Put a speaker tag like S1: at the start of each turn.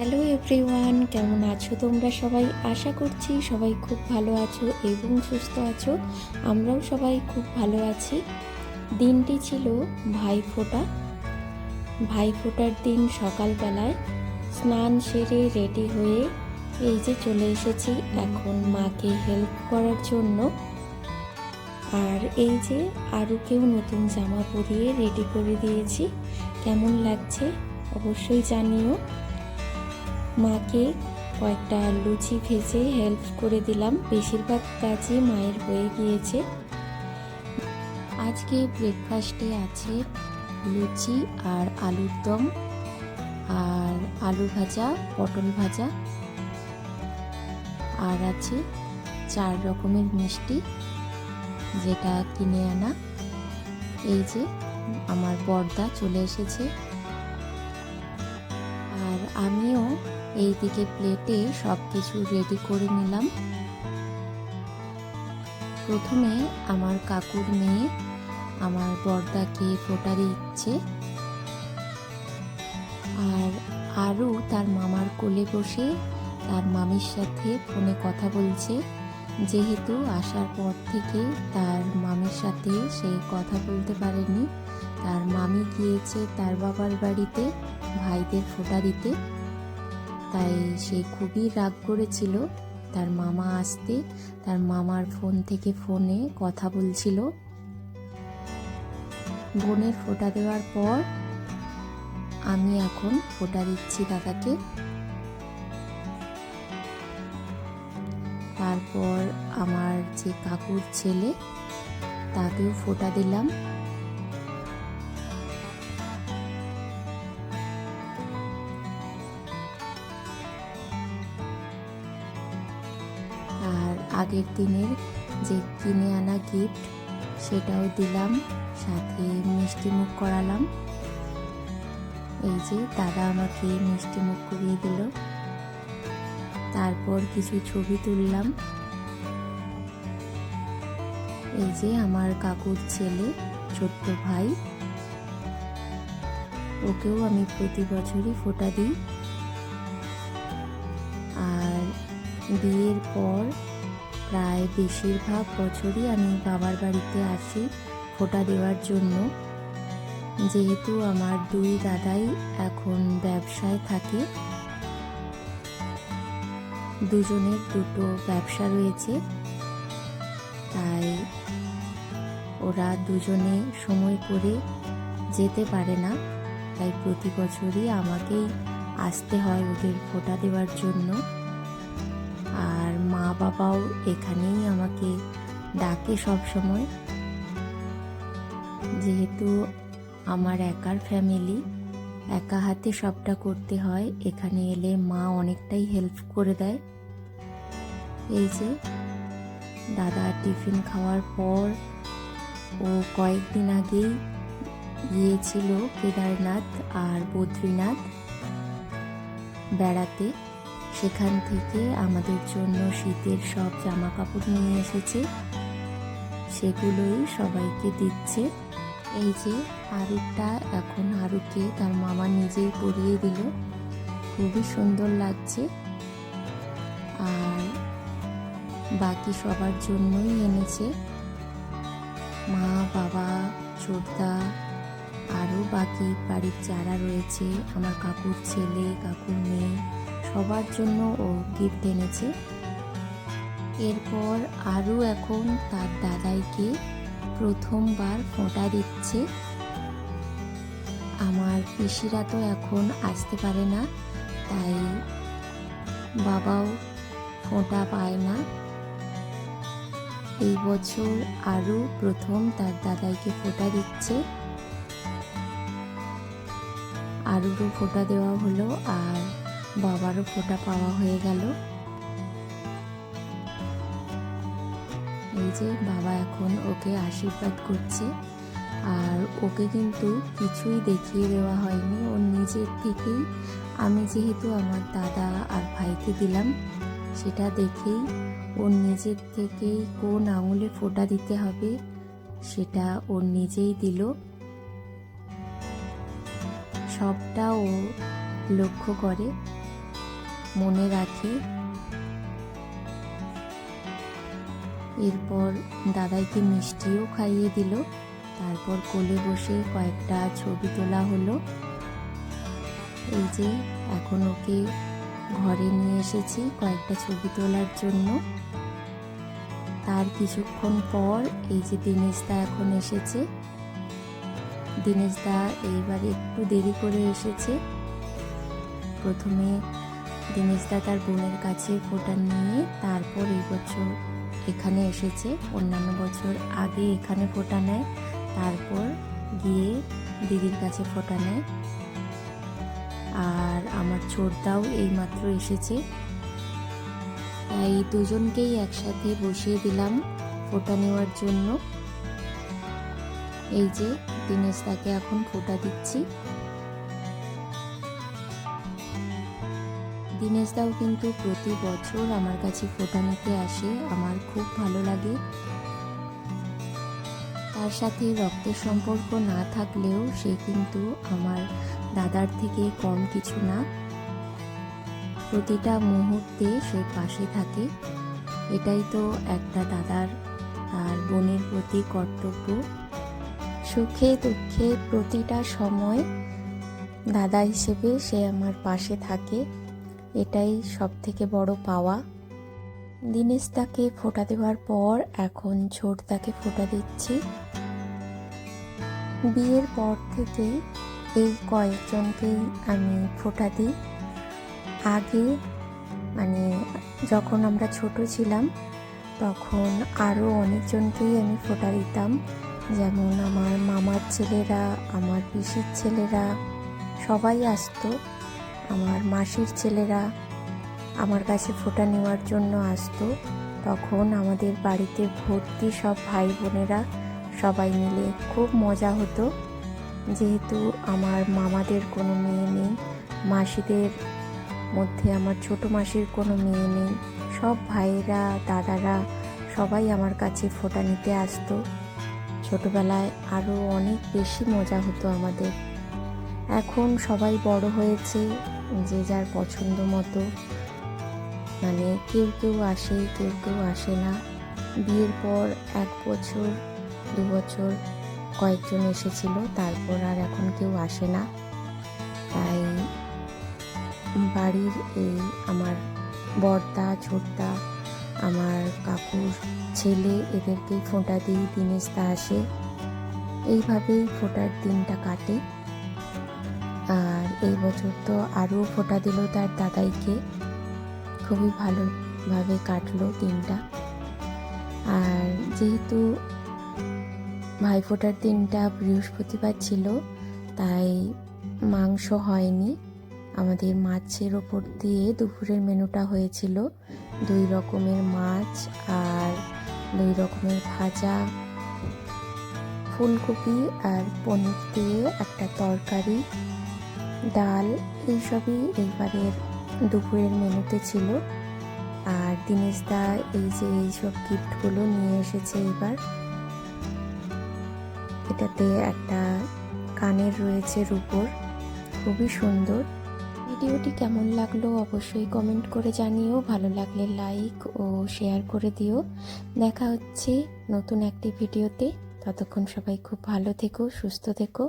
S1: Hello everyone, কেমন আছো তোমরা সবাই? আশা করছি সবাই খুব ভালো আছো এবং সুস্থ আছো। আমরাও সবাই খুব ভালো আছি। দিনটি ছিল ভাই ফোটা ভাই ফোটার দিন সকালবেলায় স্নান সেরে রেডি হয়ে এই যে চলে এসেছি এখন মাকে হেল্প করার জন্য। আর এই যে আরও কেউ নতুন জামা পরিয়ে রেডি করে দিয়েছি। কেমন লাগছে অবশ্যই জানিও। মাকে কয়েকটা লুচি ভেজে হেল্প করে দিলাম। বেশিরভাগ কাজই মায়ের হয়ে গিয়েছে। আজকে ব্রেকফাস্টে আছে লুচি আর আলুর দম আর আলু ভাজা, পটল ভাজা। আর আছে চার রকমের মিষ্টি যেটা কিনে আনা। এই যে আমার বর্দা চলে এসেছে। আর আমিও এই দিকে প্লেটে সব কিছু রেডি করে নিলাম। প্রথমে আমার কাকুর মেয়ে, আমার বর্দাকে ফোটা দিচ্ছে। আর আরও তার মামার কোলে বসে তার মামির সাথে ফোনে কথা বলছে। যেহেতু আসার পর থেকে তার মামির সাথে সে কথা বলতে পারেনি, তার মামি গিয়েছে তার বাবার বাড়িতে ভাইদের ফোটা দিতে। তাই সে খুবই রাগ করেছিল। তার মামা আসতে তার মামার ফোন থেকে ফোনে কথা বলছিল। বোনের ফোটা দেওয়ার পর আমি এখন ফোটা দিচ্ছি দাদাকে। তারপর আমার যে কাকুর ছেলে, তাকেও ফোটা দিলাম। আগের দিনের যে কিনে আনা গিফট সেটাও দিলাম, সাথে মিষ্টি মুখ করালাম। এই যে দাদা আমাকে মিষ্টি মুখ করিয়ে দিল। তারপর কিছু ছবি তুললাম। এই যে আমার কাকুর ছেলে, ছোট্ট ভাই। ওকেও আমি প্রতি বছরই ফোটা দিই। আর বিয়ের পর প্রায় বেশিরভাগ বছরই আমি বাবার বাড়িতে আসি ফোটা দেওয়ার জন্য। যেহেতু আমার দুই দাদাই এখন ব্যবসায় থাকে, দুজনের দুটো ব্যবসা রয়েছে। তাই ওরা দুজনে সময় করে যেতে পারে না। তাই প্রতি বছরই আমাকেই আসতে হয় ওদের ফোটা দেওয়ার জন্য। বাবাও এখানেই আমাকে ডাকে সব সময় যেহেতু আমার একার ফ্যামিলি, একা হাতে সবটা করতে হয়, এখানে এলে মা অনেকটাই হেল্প করে দেয়। এই যে, দাদা টিফিন খাওয়ার পর ও কয়েকদিন আগেই গিয়েছিল কেদারনাথ আর বদ্রীনাথ বেড়াতে। সেখান থেকে আমাদের জন্য শীতের সব জামা কাপড় নিয়ে এসেছে। সেগুলোই সবাইকে দিচ্ছে। এই যে আরুটা এখন আরুকে তার মামা নিজেই পরিয়ে দিল। খুবই সুন্দর লাগছে। আর বাকি সবার জন্যই এনেছে। মা, বাবা ছোটদা আরও বাকি বাড়ির যারা রয়েছে, আমার কাকুর ছেলে, কাকুর মেয়ে সবার জন্য ও গিফট এনেছে। এরপর আরও এখন তার দাদাইকে প্রথমবার ফোঁটা দিচ্ছে। আমার পিসিরা তো এখন আসতে পারে না, তাই বাবাও ফোঁটা পায় না। এই বছর আরও প্রথম তার দাদাইকে ফোঁটা দিচ্ছে। আরুরও ফোঁটা দেওয়া হলো, আর বাবারও ফোঁটা পাওয়া হয়ে গেল। এই যে বাবা এখন ওকে আশীর্বাদ করছে। আর ওকে কিন্তু কিছুই দেখিয়ে দেওয়া হয়নি। ওর নিজের থেকেই আমি যেহেতু আমার দাদা আর ভাইকে দিলাম, সেটা দেখেই ওর নিজের থেকেই কোন আঙুলে ফোঁটা দিতে হবে সেটা ওর নিজেই দিল। সবটা ও লক্ষ্য করে। মনে রাখে। এরপর দাদাইকে মিষ্টিও খাইয়ে দিল। তারপর কোলে বসে কয়েকটা ছবি তোলা হলো। এই যে, এখন ওকে ঘরে নিয়ে এসেছি কয়েকটা ছবি তোলার জন্য। তার কিছুক্ষণ পর এই যে দিনেশদা এখন এসেছে। দিনেশদা এইবার একটু দেরি করে এসেছে। প্রথমে দিনেশদা তার বোনের কাছে ফোটা নিয়ে তারপর এই বছর এখানে এসেছে। অন্যান্য বছর আগে এখানে ফোটা নেয়, তারপর গিয়ে দিদির কাছে ফোটা নেয়। আর আমার ছোটদাও এইমাত্র এসেছে। তাই দুজনকেই একসাথে বসিয়ে দিলাম ফোটা নেওয়ার জন্য। এই যে দিনেশ তাকে এখন ফোটা দিচ্ছি। দিনেশ দাও কিন্তু প্রতি বছর আমার কাছে ফোটা নিতে আসে, আমার খুব ভালো লাগে। তার সাথে রক্তের সম্পর্ক না থাকলেও সে কিন্তু আমার দাদার থেকে কম কিছু না। প্রতিটা মুহূর্তে সে পাশে থাকে। এটাই তো একটা দাদার আর বোনের প্রতি কর্তব্য। সুখে দুঃখে প্রতিটা সময় দাদা হিসেবে সে আমার পাশে থাকে। এটাই সব থেকে বড় পাওয়া। দিনেশ তাকে ফোটা দেওয়ার পর এখন ছোট তাকে ফোটা দিচ্ছি। বিয়ের পর থেকেই এই কয়েকজনকেই আমি ফোটা দিই। আগে মানে যখন আমরা ছোট ছিলাম, তখন আরও অনেকজনকেই আমি ফোটা দিতাম। যেমন আমার মামার ছেলেরা, আমার পিসির ছেলেরা, সবাই আসতো। আমার মাসির ছেলেরা আমার কাছে ফোটা নেওয়ার জন্য আসতো, তখন আমাদের বাড়িতে ভর্তি সব ভাই বোনেরা সবাই মিলে খুব মজা হতো। যেহেতু আমার মামাদের কোনো মেয়ে নেই, মাসিদের মধ্যে আমার ছোট মাসির কোনো মেয়ে নেই, সব ভাইয়েরা, দাদারা সবাই আমার কাছে ফোটা নিতে আসতো। ছোটবেলায় আরও অনেক বেশি মজা হতো আমাদের। এখন সবাই বড় হয়েছে যে যার পছন্দ মতো। মানে কেউ কেউ আসে, কেউ কেউ আসে না। বিয়ের পর এক বছর, দু বছর কয়েকজন এসেছিল, তারপর আর এখন কেউ আসে না। তাই বাড়ির এই আমার বর্দা, ছোটদা, আমার কাকুর ছেলে, এদেরকেই ফোঁটা দিই, দিনেশ তা আসে। এইভাবেই ফোটার দিনটা কাটে। আর এই বছর তো আরও ফোটা দিল তার দাদাইকে। খুবই ভালোভাবে কাটলো দিনটা। আর যেহেতু ভাইফোঁটার দিনটা বৃহস্পতিবার ছিল, তাই মাংস হয়নি। আমাদের মাছের ওপর দিয়ে দুপুরের মেনুটা হয়েছিল। দুই রকমের মাছ আর দুই রকমের ভাজা, ফুলকপি আর পনির দিয়ে একটা তরকারি। ডাল এইসবই এইবারের দুপুরের মেনুতে ছিল। আর দিনেশ দা এই যে এইসব গিফটগুলো নিয়ে এসেছে এবার এটাতে একটা কানের রয়েছে রূপোর। খুবই সুন্দর। ভিডিওটি কেমন লাগল অবশ্যই কমেন্ট করে জানিও। ভালো লাগলে লাইক ও শেয়ার করে দিও। দেখা হচ্ছে নতুন একটি ভিডিওতে। ততক্ষণ সবাই খুব ভালো থেকো, সুস্থ থেকো।